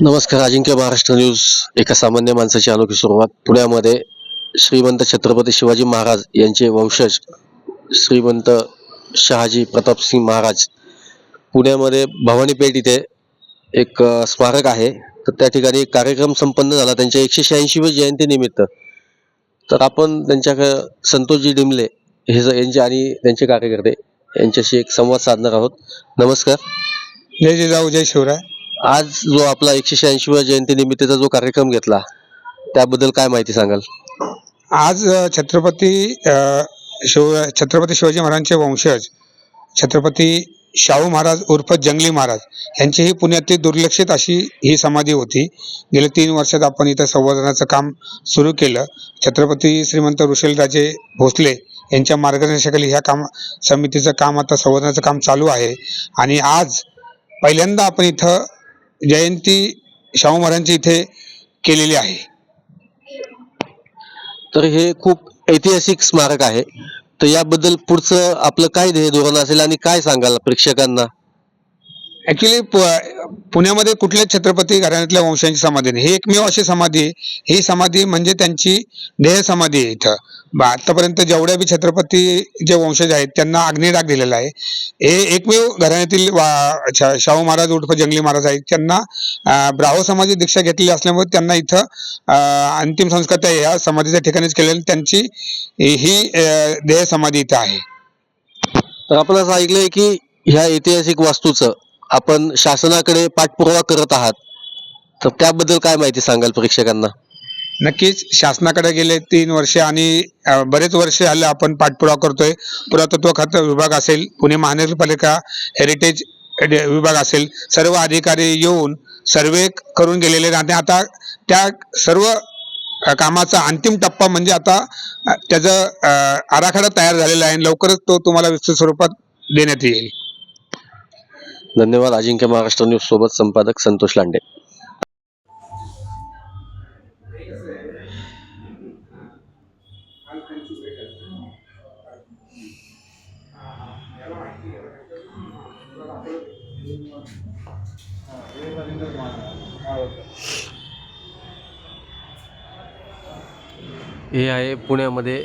नमस्कार अजिंक्य महाराष्ट्र न्यूज. एका सामान्य माणसाची अनोखी सुरुवात. पुण्यामध्ये श्रीमंत छत्रपती शिवाजी महाराज यांचे वंशज श्रीमंत शहाजी प्रतापसिंग महाराज. पुण्यामध्ये भवानी पेठ इथे एक स्मारक आहे. तर त्या ठिकाणी एक कार्यक्रम संपन्न झाला. त्यांच्या एकशे शहाऐंशीव्या जयंतीनिमित्त. तर आपण त्यांच्या संतोषजी डिमले हे यांचे आणि त्यांचे कार्यकर्ते यांच्याशी एक संवाद साधणार आहोत. नमस्कार. जय जिजाऊ जय शिवराय. आज जो आपला एकशे शहाऐंशीव्या जयंतीनिमित्तचा जो कार्यक्रम घेतला त्याबद्दल काय माहिती सांगाल? आज अ, छत्रपती अ, शिव छत्रपती शिवाजी महाराजांचे वंशज छत्रपती शाहू महाराज उर्फ जंगली महाराज यांची ही पुण्यातील दुर्लक्षित अशी ही समाधी होती. गेल्या तीन वर्षात आपण इथं संवर्धनाचं काम सुरू केलं. छत्रपती श्रीमंत ऋषलराजे भोसले यांच्या मार्गदर्शनाखाली ह्या काम समितीचं काम आता संवर्धनाचं काम चालू आहे. आणि आज पहिल्यांदा आपण इथं जयंती शाहू महाराजांची इथे केलेली आहे. तर हे खूप ऐतिहासिक स्मारक आहे. तर याबद्दल पुढचं आपलं काय ध्येय धोरण असेल आणि काय सांगाल प्रेक्षकांना? ऍक्च्युली पुण्यामध्ये कुठल्याच छत्रपती घराण्यातल्या वंशांची समाधी नाही. ही एकमेव अशी समाधी आहे. ही समाधी म्हणजे त्यांची देह समाधी आहे इथं. आतापर्यंत जेवढ्या बी छत्रपती जे वंशज आहेत त्यांना अग्निडाग दिलेला आहे. हे एकमेव घराण्यातील वा- शाहू महाराज उर्फ जंगली महाराज आहेत. त्यांना अं, समाधी समाजी दीक्षा घेतलेली असल्यामुळे त्यांना इथं अंतिम संस्कार त्या या समाधीच्या ठिकाणीच केलेले त्यांची ही ध्येय देह समाधी इथं आहे. तर आपण असं ऐकलंय की ह्या ऐतिहासिक वास्तूचं आपण शासनाकडे पाठपुरावा करत आहात तर त्याबद्दल काय माहिती सांगाल प्रेक्षकांना? नक्कीच शासनाकडे गेले तीन वर्षे आणि बरेच वर्ष आले आपण पाठपुरावा करतोय. पुरातत्व खातं विभाग असेल पुणे महानगरपालिका हेरिटेज डे- विभाग असेल सर्व अधिकारी येऊन सर्वे करून गेलेले आहेत. आणि आता त्या सर्व कामाचा अंतिम टप्पा म्हणजे आता त्याचं आराखडा तयार झालेला आहे. आणि लवकरच तो तुम्हाला विस्तृत स्वरूपात देण्यात येईल. धन्यवाद. अजिंक्य महाराष्ट्र न्यूज सोबत संपादक संतोष लांडे. हे आहे पुण्यामध्ये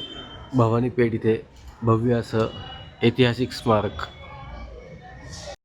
भवानी पेठ इथे भव्य असं ऐतिहासिक स्मारक